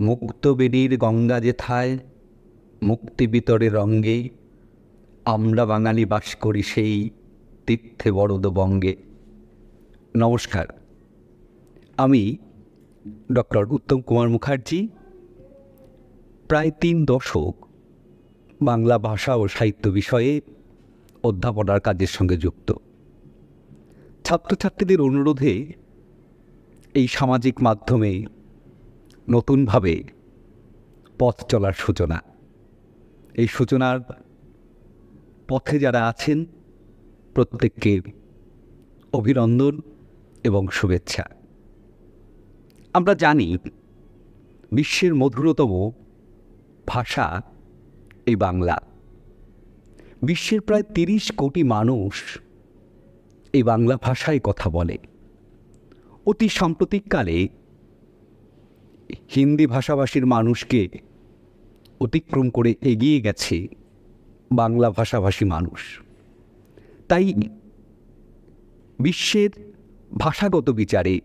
মুক্তবেদীর গঙ্গা যেথায় মুক্তি বিতরে রঙ্গে, আমরা বাঙালি বাস করি সেই তীর্থে বঙ্গে। নমস্কার, আমি ডক্টর উত্তম কুমার মুখার্জি। প্রায় তিন দশক বাংলা ভাষা ও সাহিত্য বিষয়ে অধ্যাপনার কাজের সঙ্গে যুক্ত। ছাত্রছাত্রীদের অনুরোধে এই সামাজিক মাধ্যমে নতুনভাবে পথ চলার সূচনা। এই সূচনার পথে যারা আছেন, প্রত্যেককে অভিনন্দন এবং শুভেচ্ছা। আমরা জানি বিশ্বের মধুরতম ভাষা এই বাংলা। বিশ্বের প্রায় তিরিশ কোটি মানুষ এই বাংলা ভাষায় কথা বলে। অতি সাম্প্রতিককালে হিন্দি ভাষাভাষীর মানুষকে অতিক্রম করে এগিয়ে গেছে বাংলা ভাষাভাষী মানুষ। তাই বিশ্বের ভাষাগত বিচারে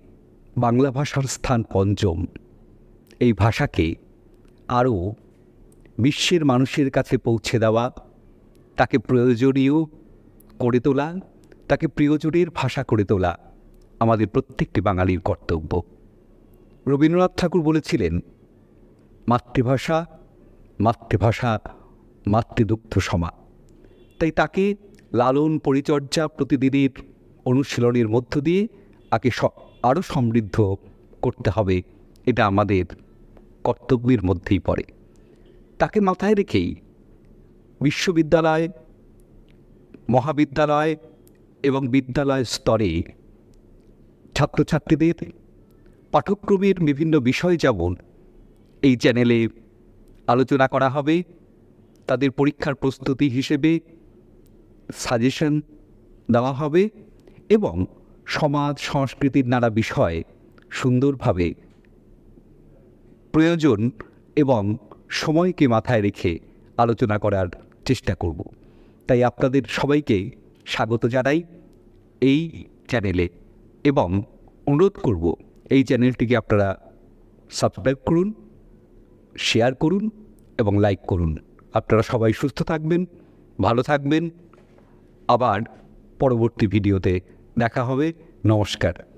বাংলা ভাষার স্থান পঞ্চম। এই ভাষাকে আরও বিশ্বের মানুষের কাছে পৌঁছে দেওয়া, তাকে প্রয়োজনীয় করে তোলা, তাকে প্রিয়জনের ভাষা করে তোলা আমাদের প্রত্যেকটি বাঙালির কর্তব্য। রবীন্দ্রনাথ ঠাকুর বলেছিলেন, মাতৃভাষা মাতৃভাষা, মাতৃদুগ্ধ সমা। তাই তাকে লালন পরিচর্যা প্রতিদিনের অনুশীলনের মধ্য দিয়ে তাকে আরও সমৃদ্ধ করতে হবে, এটা আমাদের কর্তব্যের মধ্যেই পড়ে। তাকে মাথায় রেখেই বিশ্ববিদ্যালয়, মহাবিদ্যালয় এবং বিদ্যালয় স্তরে ছাত্রছাত্রীদের পাঠ্যক্রমের বিভিন্ন বিষয় যেমন এই চ্যানেলে আলোচনা করা হবে, তাদের পরীক্ষার প্রস্তুতি হিসেবে সাজেশন দেওয়া হবে এবং সমাজ, সংস্কৃতির নানা বিষয় সুন্দরভাবে প্রয়োজন এবং সময়কে মাথায় রেখে আলোচনা করার চেষ্টা করব। তাই আপনাদের সবাইকে স্বাগত জানাই এই চ্যানেলে এবং অনুরোধ করব এই চ্যানেলটিকে আপনারা সাবস্ক্রাইব করুন শেয়ার করুন এবং লাইক করুন। আপনারা সবাই সুস্থ থাকবেন, ভালো থাকবেন। আবার পরবর্তী ভিডিওতে দেখা হবে। নমস্কার।